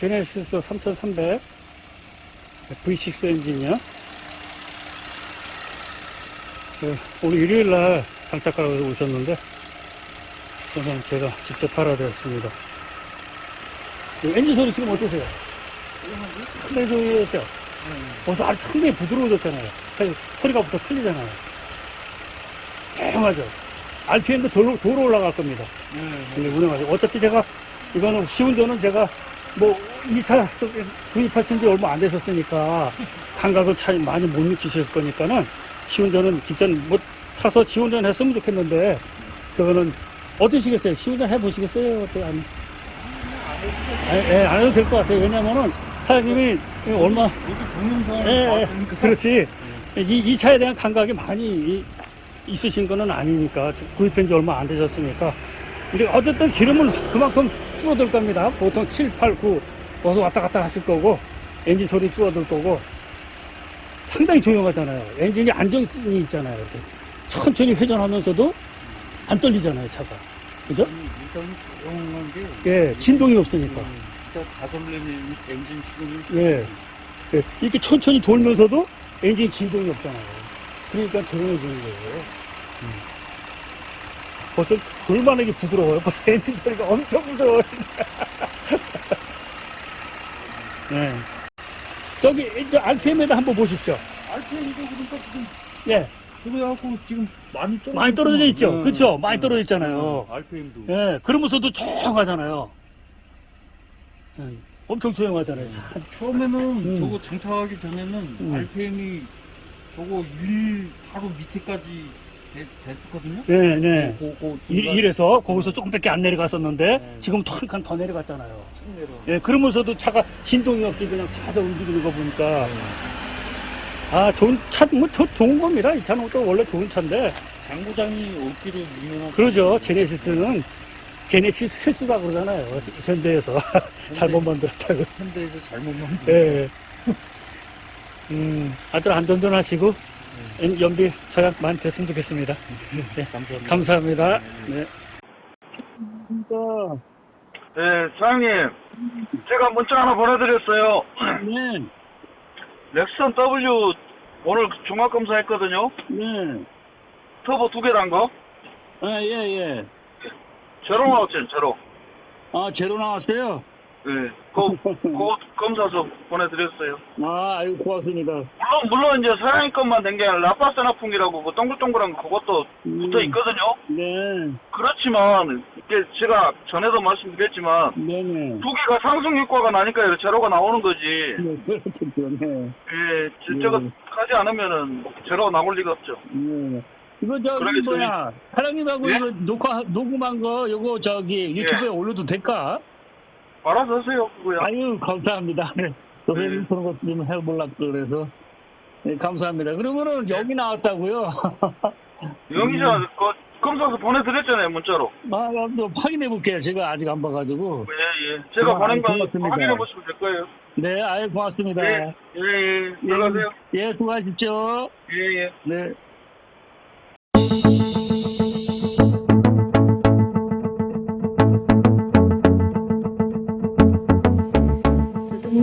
제네시스 3300 V6 엔진이요. 네, 오늘 일요일 날 장착하러 오셨는데, 저는 제가 직접 팔아드렸습니다. 이 엔진 소리 지금 어떠세요? 상당히 좋았죠? 벌써 아주 상당히 부드러워졌잖아요. 소리가 부터 틀리잖아요. 다양하죠? RPM도 도로, 도로 올라갈 겁니다. 근데 운행하죠. 어차피 제가, 이거는 시운전은 제가 뭐, 이사 구입하신 지 얼마 안 되셨으니까, 감각을 참 많이 못 느끼실 거니까는, 시운전은 진짜 뭐, 타서 시운전 했으면 좋겠는데, 그거는 어떠시겠어요? 시운전 해보시겠어요? 어때? 안, 예, 예, 안 해도 될 것 같아요. 왜냐면은, 사장님이 얼마, 예, 예, 그렇지. 이, 이 차에 대한 감각이 많이 이- 있으신 거는 아니니까. 구입한 지 얼마 안 되셨으니까. 근데 어쨌든 기름은 그만큼 줄어들 겁니다. 보통 7, 8, 9, 어서 왔다 갔다 하실 거고, 엔진 소리 줄어들 거고, 상당히 조용하잖아요. 엔진이 안정성이 있잖아요. 이렇게. 천천히 회전하면서도 안 떨리잖아요, 차가. 그죠? 일단 조용한 게 예, 진동이 없으니까. 일단 가솔린 엔진 추금이 예. 예. 이렇게 천천히 돌면서도 엔진 진동이 없잖아요. 그러니까 조용해지는 거예요. 음. 벌써 얼마나 이게 부드러워요. 벌써 엔진 소리가 엄청 부드러워요. 네. 저기, 이제 RPM에다 한번 보십시오. RPM도 그러니까 지금 예. 그래갖고 지금 많이 떨어져 많이 떨어져 있죠? 그쵸? 많이 떨어져 있잖아요. RPM도 예. 그러면서도 조용하잖아요. 예. 엄청 조용하잖아요. 처음에는 음. 저거 장착하기 전에는 음. RPM이 저거 1 바로 밑에까지 됐, 됐었거든요. 네, 네. 고, 고 일, 중간 이 래서 거기서 조금밖에 안 내려갔었는데 네. 지금 한칸 더 내려갔잖아요. 참 내려. 예, 그러면서도 차가 진동이 없이 그냥 살살 움직이는 거 보니까 네. 아 좋은 차, 뭐 저, 좋은 겁니다. 이 차는 또 원래 좋은 차인데 장고장이 없기로 유명한 그러죠. 제네시스는 제네시스 실수다 그러잖아요. 현대에서 잘못 만들었다고. 현대에서 잘못 만든 예. 음, 아들 안전운전 하시고 연- 연비 저약 많이 됐으면 좋겠습니다. 감사합니다. 감사합니다. 네. 네, 사장님. 제가 문자 하나 보내드렸어요. 네, 렉선 W 오늘 종합검사 했거든요. 네. 터보 두 개 단 거. 아, 예, 예. 제로 나왔죠, 제로. 아, 제로 나왔어요? 네, 그, 그 검사서 보내드렸어요. 아, 아유, 고맙습니다. 물론, 물론 이제 사장님 것만 된 게 아니라 라파스 나풍기라고 그 동글동글한 거 그것도 음, 붙어 있거든요. 네, 그렇지만, 이게 제가 전에도 말씀드렸지만, 네네. 두 개가 상승 효과가 나니까 제로가 나오는 거지. 네, 그렇겠죠, 네. 예, 저- 저거 네. 하지 않으면은 제로가 나올 리가 없죠. 네. 이거 저기. 뭐야 사장님하고 예? 이거 녹화 녹음한 거 이거 저기 유튜브에 올려도 될까? 알아서 하세요, 그거야. 아유 감사합니다. 네. 선생님 네. 그런 것좀 해보려고 그래서 네, 감사합니다. 그러면은 여기 나왔다고요? 영희자 그 검사서 보내드렸잖아요 문자로. 아, 또 확인해 볼게요. 제가 아직 안 봐가지고. 예 예. 제가 아, 보낸 거 고맙습니다. 확인해 보시면 될 거예요. 네, 아유 고맙습니다. 예 예. 예. 들어가세요. 예, 수고하십시오. 예 예. 네.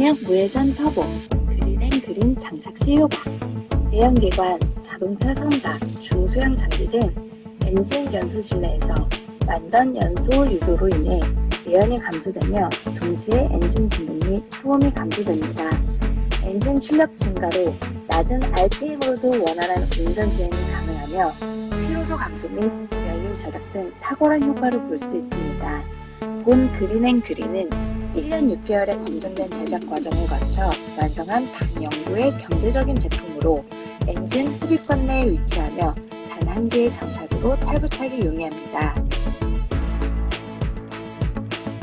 무동력 무회전 터보, 그린앤 그린 장착 시 효과, 대형기관, 자동차 선박, 중소형 장비 등 엔진 연소 실내에서 완전 연소 유도로 인해 내연이 감소되며 동시에 엔진 진동 및 소음이 감소됩니다. 엔진 출력 증가로 낮은 RPM으로도 원활한 운전 주행이 가능하며 피로도 감소 및 연료 절약 등 탁월한 효과를 볼 수 있습니다. 본 그린앤 그린은 1년 6개월의 검증된 제작 과정을 거쳐 완성한 반영구의 경제적인 제품으로 엔진 흡입권 내에 위치하며 단 한 개의 장착으로 탈부착이 용이합니다.